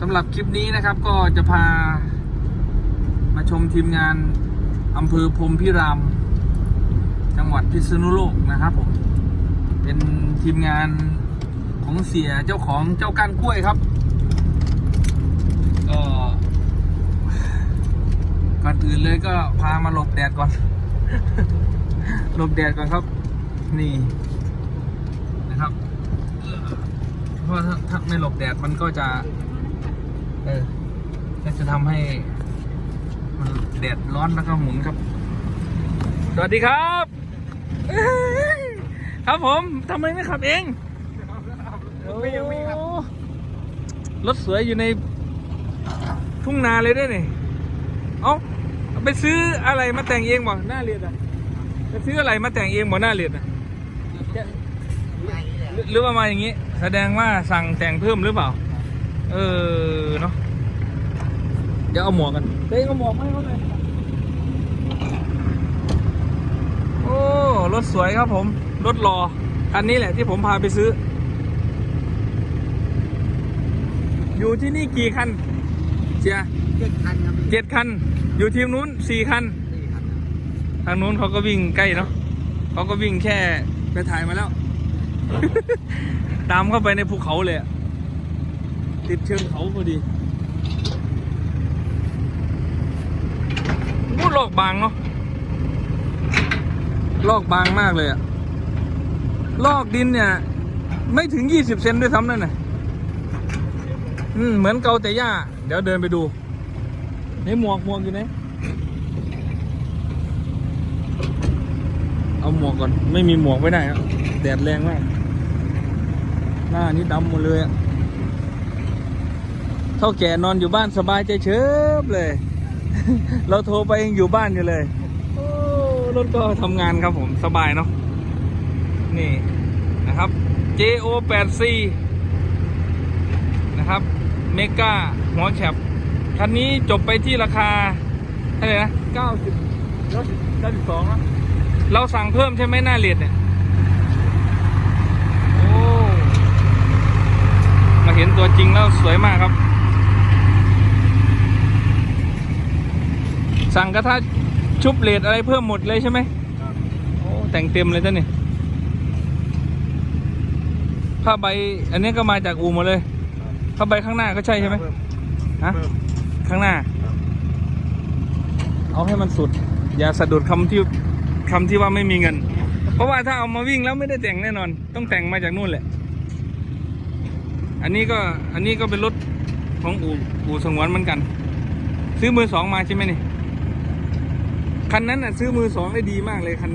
สำหรับคลิปนี้นะครับก็จะพามาชมทีมงานอำเภอพรมพิราม จังหวัดพิษณุโลกนะครับผม เป็นทีมงานของเสียเจ้าของเจ้าก้านกล้วยครับก็ก่อนอื่นเลยก็พามาหลบแดดก่อน หลบแดดก่อนครับ นี่นะครับเพราะถ้าไม่หลบแดดมันก็จะ เออก็จะทำให้มันแดดร้อนแล้วก็หมุนครับ สวัสดีครับ ครับผมทำไมไม่ขับเองไม่ยังไม่ครับโอ้รถสวยอยู่ในทุ่งนาเลยด้วยนี่เอาเอาไปซื้ออะไรมาแต่งเองบ่หน้าเรียนอะไปซื้ออะไรมาแต่งเองบ่หน้าเรียนอะหรือหรือว่ามาอย่างนี้ แสดงว่าสั่งแต่งเพิ่มหรือเปล่า เออเนาะเดี๋ยวเอาหมวกกันเต้เอาหมวกมาให้เขาหน่อยโอ้รถสวยครับผม รถรอคันนี้แหละที่ผมพาไปซื้อ อยู่ที่นี่กี่คันเชียร์เจ็ดคันครับพี่เจ็ดคัน อยู่ทีมนู้นสี่คัน สี่คันทางนู้นเขาก็วิ่งใกล้เนาะเขาก็วิ่งแค่ไปถ่ายมาแล้ว ตามเข้าไปในภูเขาเลยอะ ติดเชิงเขาพอดีมูดลอกบางเนาะลอกบางมากเลยอะลอกดินเนี่ย ไม่ถึงยี่สิบเซนด้วยซ้ำนั่นน่ะอืมเหมือนเกาแต่หญ้า เดี๋ยวเดินไปดูในหมวกหมวกอยู่ไหนเอาหมวกก่อน ไม่มีหมวกไม่ได้ครับแดดแรงมาก หน้านี่ดำหมดเลยอะ เท่าแก่นอนอยู่บ้านสบายใจเชิบเลย เราโทรไปยังอยู่บ้านอยู่เลยโอ้รถก็ทำงานครับผมสบายเนาะนี่นะครับ JO 8 C นะครับเมกาหัวแคปคันนี้จบไปที่ราคาเท่าไหร่นะ90 92นะเราสั่งเพิ่มใช่ไหมหน้าเลียดเนี่ยโอ้มาเห็นตัวจริงแล้วสวยมากครับ สั่งกระทะชุบเลดอะไรเพิ่มหมดเลยใช่ไหมครับโอ้แต่งเต็มเลยท่านนี่ผ้าใบอันนี้ก็มาจากอูหมดเลยผ้าใบข้างหน้าก็ใช่ใช่ไหมเพิ่ฮะเพิ่มข้างหน้าครับเอาให้มันสุด อย่าสะดุดคำที่คำที่ว่าไม่มีเงิน เพราะว่าถ้าเอามาวิ่งแล้วไม่ได้แต่งแน่นอน ต้องแต่งมาจากนู่นแหละ อันนี้ก็อันนี้ก็เป็นรถของอู่อู่สงวนเหมือนกัน ซื้อมือสองมาใช่ไหมนี่ คันนั้นน่ะซื้อมือสองได้ดีมากเลยคัน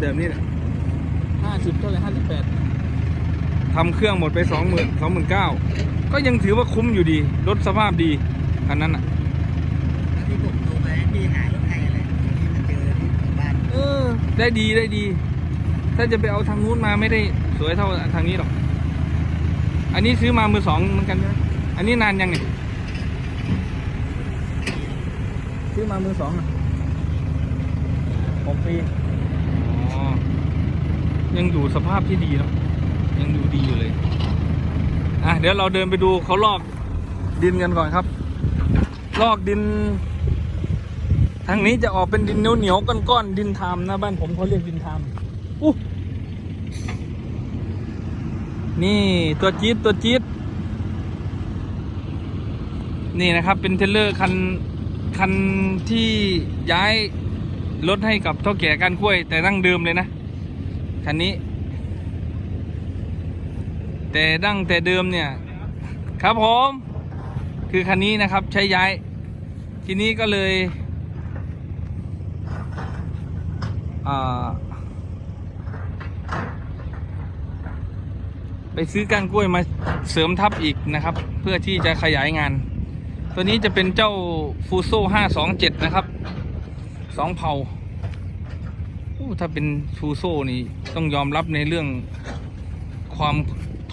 แบบนี้แหละห้าสิบเท่าไหร่ห้าสิบแปดทำเครื่องหมดไปสองหมื่นสองหมื่นเก้าก็ยังถือว่าคุ้มอยู่ดี รถสภาพดีคันนั้นอะที่ผมโทรไปให้พี่หารถให้อะไรที่มาเจอที่บ้านเออ ได้ดีได้ดี ถ้าจะไปเอาทางนู้นมาไม่ได้สวยเท่าทางนี้หรอก อันนี้ซื้อมามือสองเหมือนกันใช่ไหมอันนี้นานยังเนี่ยซื้อมามือสองอะ หกปีอ๋อยังอยู่สภาพที่ดีเนาะยังอยู่ดีอยู่เลยอะเดี๋ยวเราเดินไปดูเขาลอกดินกันก่อนครับ ลอกดิน ทางนี้จะออกเป็นดินเหนียวเหนียวๆก้อนๆดินทามนะบ้านผมเขาเรียกดินทามอู้นี่ตัวจี๊ดตัวจี๊ดนี่นะครับเป็นเทรลเลอร์คันคันที่ย้าย รถให้กับเท่าแก่การกล้วยแต่ดั้งเดิมเลยนะ คันนี้ แต่ดั้งแต่เดิมเนี่ย ครับผม คือคันนี้นะครับใช้ย้าย ทีนี้ก็เลยไปซื้อก้านกล้วยมาเสริมทับอีกนะครับ เพื่อที่จะขยายงาน ตัวนี้จะเป็นเจ้าฟูโซ่527 นะครับ สองเผาถ้าเป็นฟูโซ่นี่ต้องยอมรับในเรื่องความ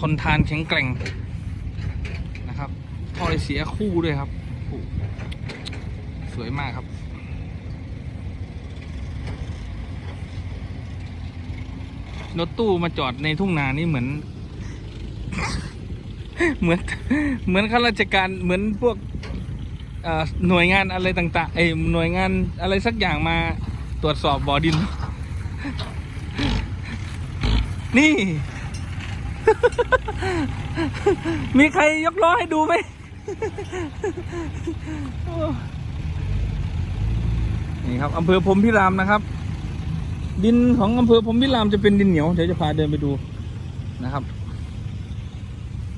ทนทานแข็งแกร่งนะครับท่อไอเสียคู่ด้วยครับ สวยมากครับ รถตู้มาจอดในทุ่งนานี่เหมือน เหมือน เหมือนข้าราชการเหมือนพวก หน่วยงานอะไรต่างๆเอ้ยหน่วยงานอะไรสักอย่างมาตรวจสอบบ่อดิน นี่ มีใครยกล้อให้ดูไหมนี่ครับอำเภอพรมพิรามนะครับ ดินของอำเภอพรมพิรามจะเป็นดินเหนียวเดี๋ยวจะพาเดินไปดูนะครับ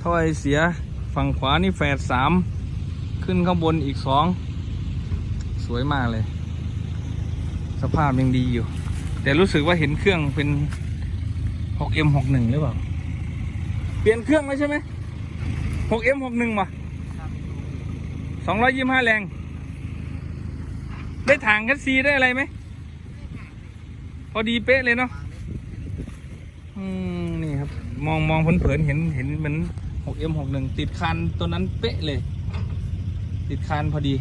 ถ้อยเสียฝั่งขวานี่แฝดสาม ขึ้นข้างบนอีกสองสวยมากเลย สภาพยังดีอยู่ แต่รู้สึกว่าเห็นเครื่องเป็น 6M 61 หรือเปล่า เปลี่ยนเครื่องแล้วใช่ไหม 6M 61ป่ะ225แรง ได้ถังคัสซีได้อะไรไหม พอดีเป๊ะเลยเนาะอืม นี่ครับ มองมองเผินๆเห็นเห็นเหมือน 6M 61 ติดคันตัวนั้นเป๊ะเลย ติดคันพอดี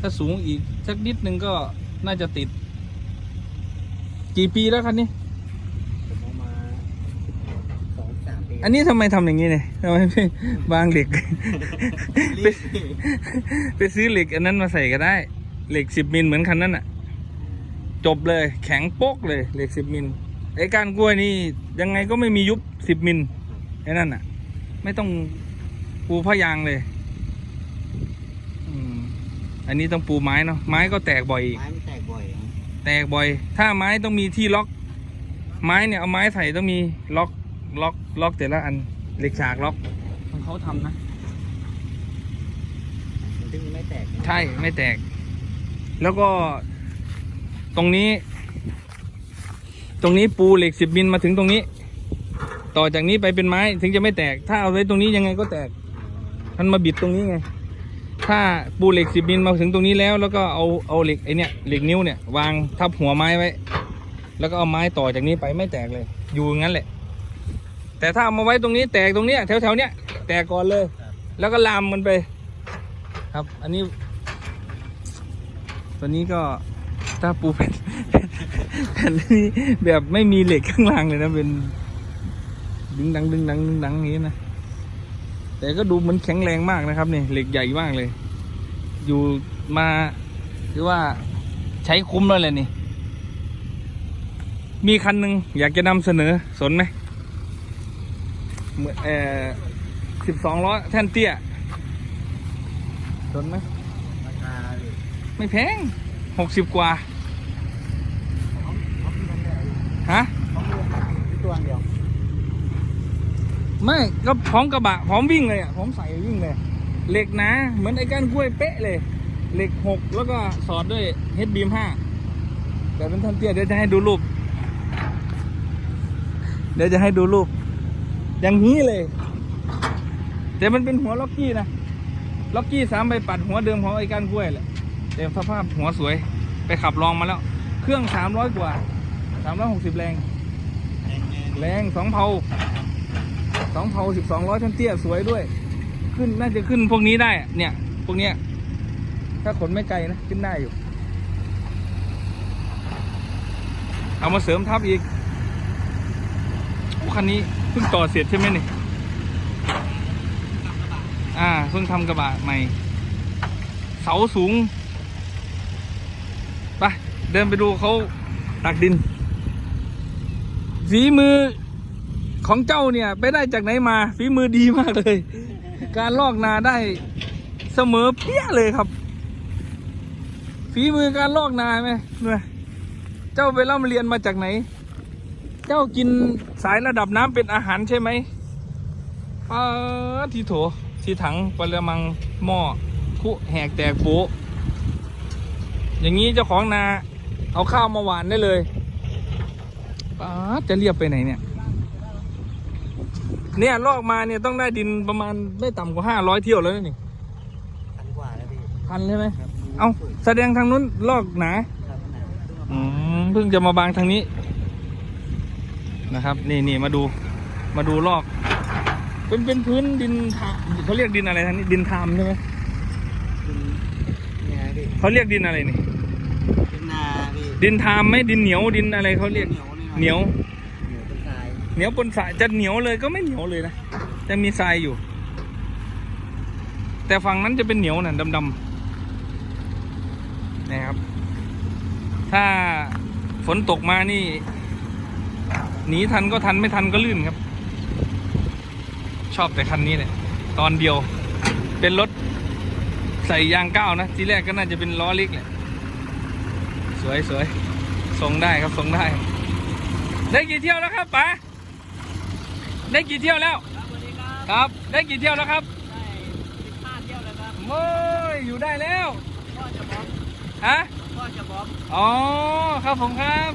ถ้าสูงอีกสักนิดนึงก็น่าจะติด กี่ปีแล้วคันนี้ ผมเอามาสองสามปีอันนี้ทำไมทำอย่างนี้เนี่ยทำไมไม่วางเหล็ก รีบไปซื้อเหล็กอันนั้นมาใส่ก็ได้ เหล็กสิบมิลเหมือนคันนั้นอะจบเลยแข็งโป๊กเลยเหล็กสิบมิลไอ้ก้านกล้วยนี่ยังไงก็ไม่มียุบสิบมิลไอ้นั่นอะไม่ต้องปูผ้ายางเลยอืม อันนี้ต้องปูไม้เนาะไม้ก็แตกบ่อยอีกไม้มันแตกบ่อยนะแตกบ่อย ถ้าไม้ต้องมีที่ล็อก ไม้เนี่ยเอาไม้ใส่ต้องมีล็อกล็อกล็อกแต่ละอันเหล็กฉากล็อกของเขาทำนะ มันถึงไม่แตกนะใช่ไม่แตก แล้วก็ตรงนี้ ตรงนี้ปูเหล็กสิบมิลมาถึงตรงนี้ ต่อจากนี้ไปเป็นไม้ถึงจะไม่แตก ถ้าเอาไว้ตรงนี้ยังไงก็แตก มันมาบิดตรงนี้ไง ถ้าปูเหล็กสิบมิลมาถึงตรงนี้แล้ว แล้วก็เอาเอาเหล็กไอเนี่ยเหล็กนิ้วเนี่ยวางทับหัวไม้ไว้ แล้วก็เอาไม้ต่อจากนี้ไปไม่แตกเลย อยู่งั้นแหละ แต่ถ้าเอามาไว้ตรงนี้แตกตรงเนี้ยแถวแถวเนี้ยแตกก่อนเลย แล้วก็ลามมันไป ครับ อันนี้ ตัวนี้ก็ถ้าปูแผ่นแผ่นนี้แบบไม่มีเหล็กข้างล่างเลยนะเป็นดึงดังดึงดังดึงดังอย่างนี้นะ แต่ก็ดูเหมันแข็งแรงมากนะครับเนี่ยเหล็กใหญ่มากเลย อยู่มาคือว่าใช้คุ้มแล้วเลยนี่ มีคันหนึ่งอยากจะนำเสนอสนไหมเหมือนเออสิบสองล้อแท่นเตี้ยสนไหมราคาไม่แพงหกสิบกว่า ฮะตัวเดียว ไม่ก็พร้อมกระบะพร้อมวิ่งเลยอะพร้อมใส่วิ่งเลย เหล็กหนะเหมือนไอ้ก้านกล้วยเป๊ะเลย เหล็กหกแล้วก็สอดด้วยเฮดบีมห้าแต่เป็นท่อนเตี้ยเดี๋ยวจะให้ดูรูป เดี๋ยวจะให้ดูรูป อย่างนี้เลย แต่มันเป็นหัวล็อกกี้นะล็อกกี้สามใบปัดหัวเดิมของไอ้ก้านกล้วยแหละแต่สภาพหัวสวยไปขับลองมาแล้ว เครื่องสามร้อยกว่าสามร้อยหกสิบแรง แรงสองเผา สองเผาสิบสองร้อยท่านเตี้ยสวยด้วย ขึ้นน่าจะขึ้นพวกนี้ได้ เนี่ย พวกเนี้ย ถ้าขนไม่ไกลนะขึ้นได้อยู่ เอามาเสริมทับอีกโอ้คันนี้เพิ่งต่อเสร็จใช่ไหมนี่อ่าเพิ่งทำกระบะใหม่ เสาสูงไปเดินไปดูเขาตักดินฝีมือ ของเจ้าเนี่ยไปได้จากไหนมาฝีมือดีมากเลย การลอกนาได้เสมอเปี้ยเลยครับ ฝีมือการลอกนาไหมเนี่ยเจ้าไปเล่าเรียนมาจากไหน เจ้ากินสายระดับน้ำเป็นอาหารใช่ไหมปาทีโถทีถังปะมังหม้อคุแหกแตกโปะอย่างนี้เจ้าของนา เอาข้าวมาหวานได้เลยป๊าจะเรียบไปไหนเนี่ย เนี่ยลอกมาเนี่ยต้องได้ดินประมาณไม่ต่ำกว่าห้าร้อยเที่ยวแล้วนะนี่พันกว่าแล้วพี่พันใช่ไหมครับเอาแสดงทางนู้นลอกหนา ครับหนาอืมเพิ่งจะมาบางทางนี้นะครับ นี่นี่มาดูมาดูลอก เป็นเป็นพื้นดินทาเขาเรียกดินอะไรทางนี้ดินทามใช่ไหมเนี่ยพี่เขาเรียกดินอะไรนี่เป็นนาพี่ดินทามไหมดินเหนียวดินอะไรเขาเรียก เหนียว เหนียวเหนียวเป็นสายจะเหนียวเลยก็ไม่เหนียวเลยนะยังมีทรายอยู่ แต่ฝั่งนั้นจะเป็นเหนียวน่ะดำๆนะครับ ถ้าฝนตกมานี่ หนีทันก็ทันไม่ทันก็ลื่นครับ ชอบแต่คันนี้เนี่ยตอนเดียว เป็นรถใส่ยางก้าวนะ ทีแรกก็น่าจะเป็นล้อเล็กแหละ สวยสวยส่งได้ครับส่งได้ ได้กี่เที่ยวแล้วครับป๋า ได้กี่เที่ยวแล้ว ครับสวัสดีครับครับ ได้กี่เที่ยวแล้วครับ ได้สิบห้าเที่ยวแล้วครับโอ้ยอยู่ได้แล้วพ่อจะบอมฮะพ่อจะบอมอ๋อครับผมครับ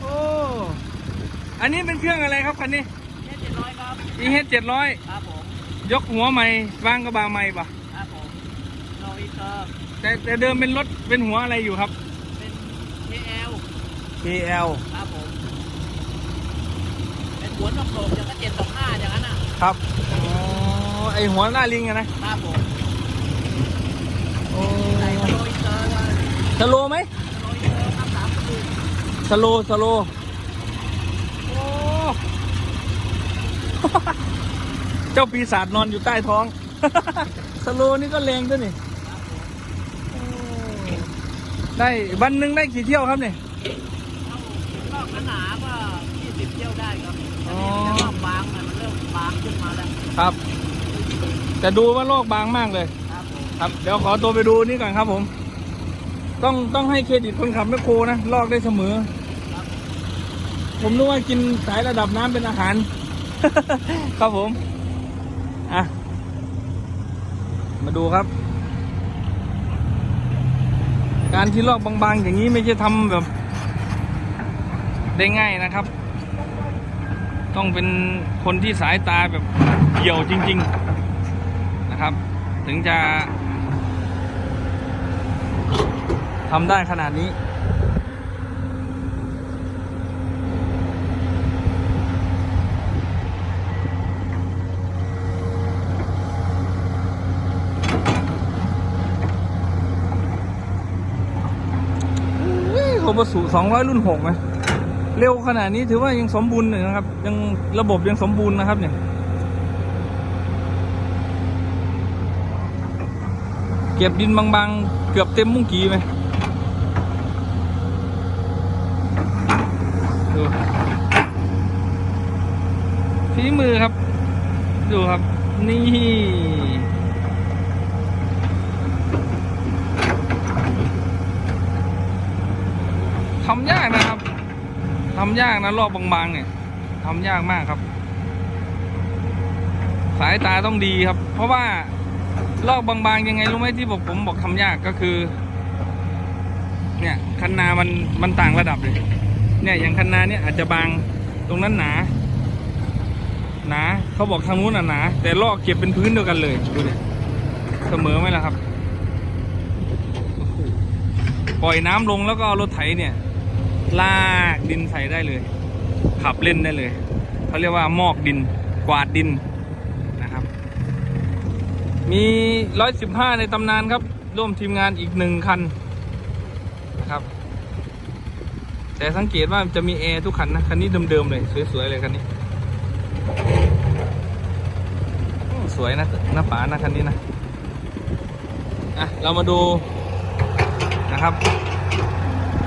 โอ้อันนี้เป็นเครื่องอะไรครับคันนี้เจ็ดเจ็ดร้อยครับ e h เจ็ดร้อยครับผมยกหัวใหม่วางกระบะใหม่ปะครับผมโนอิเตอร์แต่แต่เดิมเป็นรถเป็นหัวอะไรอยู่ครับ เป็น KL KL ครับผมเป็น หัวนกโลกอย่างก็เจ็ดสองห้าอย่างนั้นอะครับอ๋อไอหัวหน้าลิงอะนะครับผมโอ้ใส่โนอิเตอร์เลยสโลว์ไหมโนอิเตอร์ครับสามสิบสโลว์สโลว์โอ้ เจ้าปีศาจนอนอยู่ใต้ท้อง สโลว์นี่ก็แรงด้วยนี่โอ้ได้วันหนึ่งได้กี่เที่ยวครับเนี่ยรอบหนาๆก็ยี่สิบเที่ยวได้ครับอ๋อ แต่รอบบางเนี่ยมันเริ่มบางขึ้นมาแล้วครับ แต่ดูว่าโลกบางมากเลย ครับผมครับ เดี๋ยวขอตัวไปดูนี่ก่อนครับผม ต้องต้องให้เครดิตคนขับแมคโครนะลอกได้เสมอครับผมนึกว่ากินสายระดับน้ำเป็นอาหาร ครับผม อะ มาดูครับ การที่ลอกบางๆ อย่างนี้ไม่ใช่ทำแบบ ได้ง่ายนะครับ ต้องเป็นคนที่สายตาแบบเหี่ยวจริง ๆนะครับ ถึงจะทำได้ขนาดนี้ โคบสุสองร้อยรุ่นหกไหม เร็วขนาดนี้ถือว่ายังสมบูรณ์อยู่นะครับ ยังระบบยังสมบูรณ์นะครับเนี่ยเก็บดินบางๆ เกือบเต็มมุ้งกีไหมดูฝีมือครับ ดูครับ นี่ทำยากนะครับ ทำยากนะรอบบางๆเนี่ยทำยากมากครับ สายตาต้องดีครับ เพราะว่าลอกบางๆยังไงรู้ไหมที่บอกผมบอกทำยากก็คือ เนี่ยคันนามันมันต่างระดับเลยเนี่ยอย่างคันนาเนี่ยอาจจะบางตรงนั้นหนาหนาเขาบอกทางนู้นน่ะหนาแต่ลอกเก็บเป็นพื้นเดียวกันเลยดูดิเสมอไหมล่ะครับ ปล่อยน้ำลงแล้วก็เอารถไถเนี่ย ลากดินใส่ได้เลย ขับเล่นได้เลยเขาเรียกว่ามอกดินกวาดดินนะครับ มีร้อยสิบห้าในตำนานครับ ร่วมทีมงานอีกหนึ่งคันนะครับ แต่สังเกตว่าจะมีแอร์ทุกคันนะ คันนี้เดิมๆเลยสวยๆเลยคันนี้สวยนะหน้าป๋านะคันนี้นะอะเรามาดูนะครับ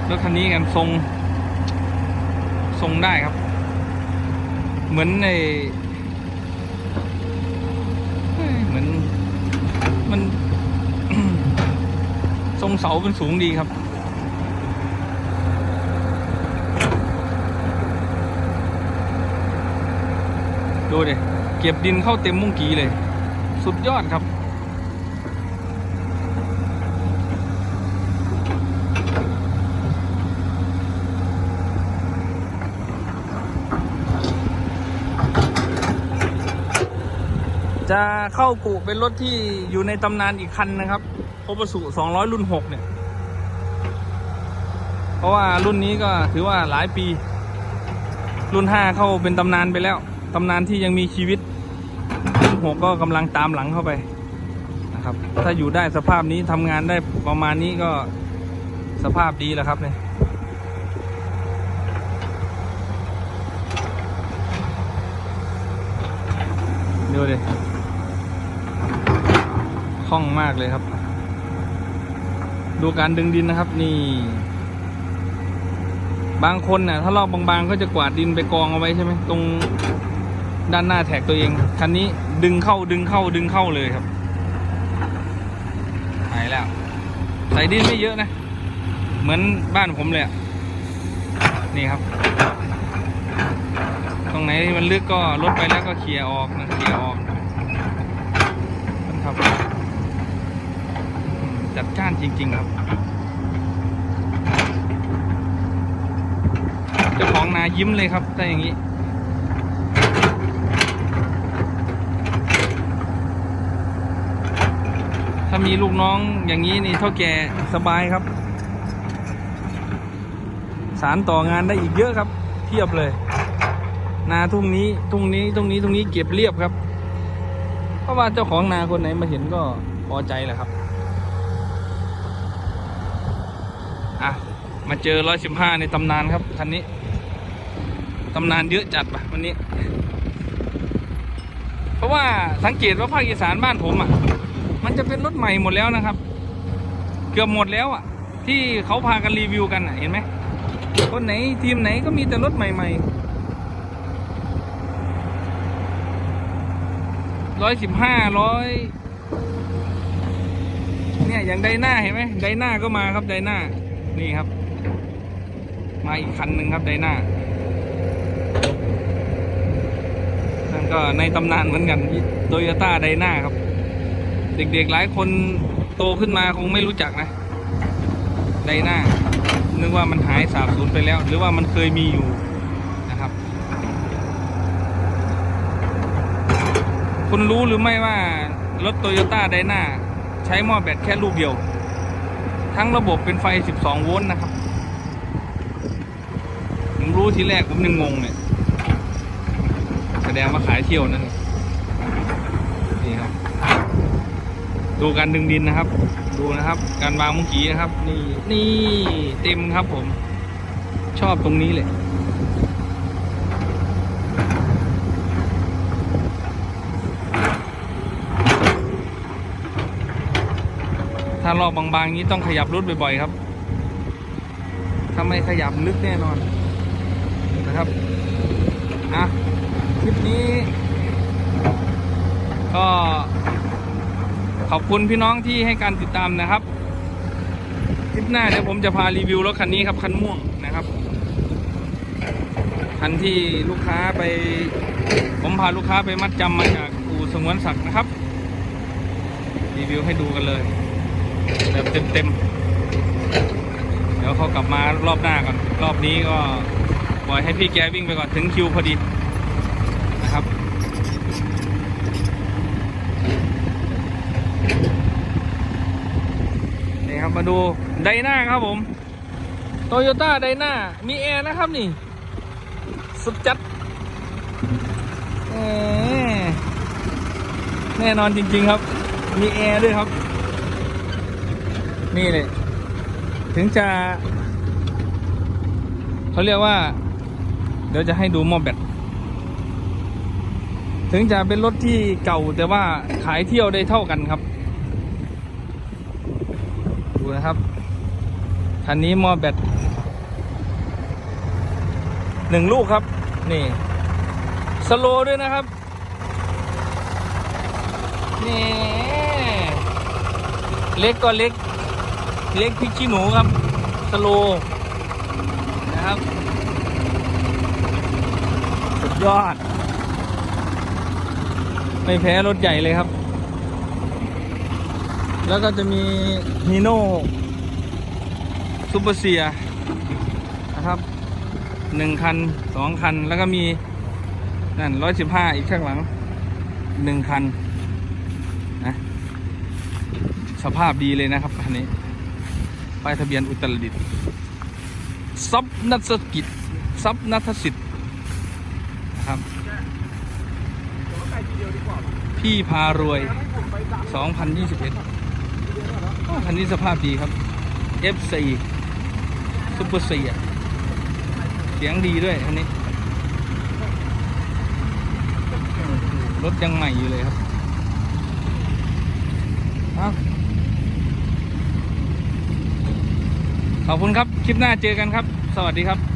รถคันนี้กันทรง ทรงได้ครับ เหมือนในเหมือน มัน ทรงเสาเป็นสูงดีครับดูดิเก็บดินเข้าเต็มมุ้งกีเลย สุดยอดครับ จะ เข้ากูเป็นรถที่อยู่ในตำนานอีกคันนะครับโคบสุ200 รุ่น 6 เนี่ย เพราะว่ารุ่นนี้ก็ถือว่าหลายปี รุ่น 5 เข้าเป็นตำนานไปแล้ว ตำนานที่ยังมีชีวิต รุ่น 6 ก็กำลังตามหลังเข้าไปนะครับ ถ้าอยู่ได้สภาพนี้ทำงานได้ประมาณนี้ก็สภาพดีแล้วครับเนี่ยดูดิ คล่องมากเลยครับ ดูการดึงดินนะครับ นี่ บางคนน่ะ ถ้าลอกบางๆ ก็จะกวาดดินไปกองเอาไว้ใช่ไหมตรงด้านหน้าแท็กตัวเอง คันนี้ดึงเข้าดึงเข้าดึงเข้าเลยครับหายแล้ว ใส่ดินไม่เยอะนะ เหมือนบ้านผมเลยอะนี่ครับ ตรงไหนมันลึกก็ลดไปแล้วก็เคลียร์ออกนะเคลียร์ออกนะครับ จัดจ้านจริง ๆ ครับเจ้าของนายิ้มเลยครับถ้อย่างนี้ถ้ามีลูกน้องอย่างนี้นี่เท่าแก่สบายครับ สารต่องานได้อีกเยอะครับ เทียบเลย นาทุ่งนี้ทุ่งนี้ตรงนี้ตรงนี้เก็บเรียบครับ เพราะว่าเจ้าของนาคนไหนมาเห็นก็พอใจแหละครับ อะ มาเจอร้อยสิบห้าในตำนานครับคันนี้ ตำนานเยอะจัดปะวันนี้ เพราะว่าสังเกตว่าภาคอีสานบ้านผมอะ มันจะเป็นรถใหม่หมดแล้วนะครับ เกือบหมดแล้วอะ ที่เขาพากันรีวิวกันอะ เห็นไหม คนไหนทีมไหนก็มีแต่รถใหม่ๆร้อยสิบห้าร้อยเนี่ยอย่างไดหน้าเห็นไหมไดหน้าก็มาครับไดหน้านี่ครับ มาอีกคันหนึ่งครับไดหน้านั่นก็ในตำนานเหมือนกันโตโยต้าไดหน้าครับ เด็กๆหลายคนโตขึ้นมาคงไม่รู้จักนะไดหน้านึกว่ามันหายสาบสูญไปแล้ว หรือว่ามันเคยมีอยู่นะครับ คุณรู้หรือไม่ว่ารถโตโยต้าไดนาใช้หม้อแบตแค่ลูกเดียว ทั้งระบบเป็นไฟ 12 โวลต์นะครับ ทีแรกผมยังงงเนี่ยแสดงว่าขายเที่ยวนั่นนี่ครับ ดูการดึงดินนะครับ ดูนะครับ การวางมุ้งกีนะครับ นี่นี่เต็มครับผม ชอบตรงนี้เลยถ้าลอกบางๆนี้ต้องขยับรถบ่อยๆครับ ถ้าไม่ขยับลึกแน่นอน นะครับอะคลิปนี้ ก็ขอบคุณพี่น้องที่ให้การติดตามนะครับ คลิปหน้าเดี๋ยวผมจะพารีวิวรถคันนี้ครับคันม่วงนะครับคันที่ลูกค้าไป ผมพาลูกค้าไปมัดจำมาจากอู่สงวนศักดิ์นะครับรีวิวให้ดูกันเลยแบบเต็มๆเดี๋ยวเขากลับมารอบหน้าก่อนรอบนี้ก็ ปล่อยให้พี่แกวิ่งไปก่อนถึงคิวพอดีนะครับ นี่ครับมาดูไดนาครับผมโตโยต้าไดนามีแอร์นะครับนี่ สุดจัดแน่นอนจริง ๆครับ มีแอร์ด้วยครับ นี่เลยถึงจะเขาเรียกว่า ดี๋ยวจะให้ดูหม้อแบตถึงจะเป็นรถที่เก่าแต่ว่าขายเที่ยวได้เท่ากันครับ ดูนะครับคันนี้หม้อแบตหนึ่งลูกครับ นี่ สโลด้วยนะครับ นี่ เล็กก็เล็ก เล็กพริกขี้หนูครับ สโลนะครับ ยอด ไม่แพ้รถใหญ่เลยครับ แล้วก็จะมีฮีโน่ซูเปอร์เซียนะครับหนึ่งคันสองคัน แล้วก็มี นั่นร้อยสิบห้าอีกข้างหลังหนึ่งคันนะสภาพดีเลยนะครับคันนี้ป้ายทะเบียนอุตรดิตถ์ซับนัทกิจซับนัทสิทธิ์ นะครับ พี่พารวย 2021โอ้คันนี้สภาพดีครับ F4 ซุปเปอร์เซีเสียงดีด้วยคันนี้ รถยังใหม่อยู่เลยครับขอบคุณครับ คลิปหน้าเจอกันครับ สวัสดีครับ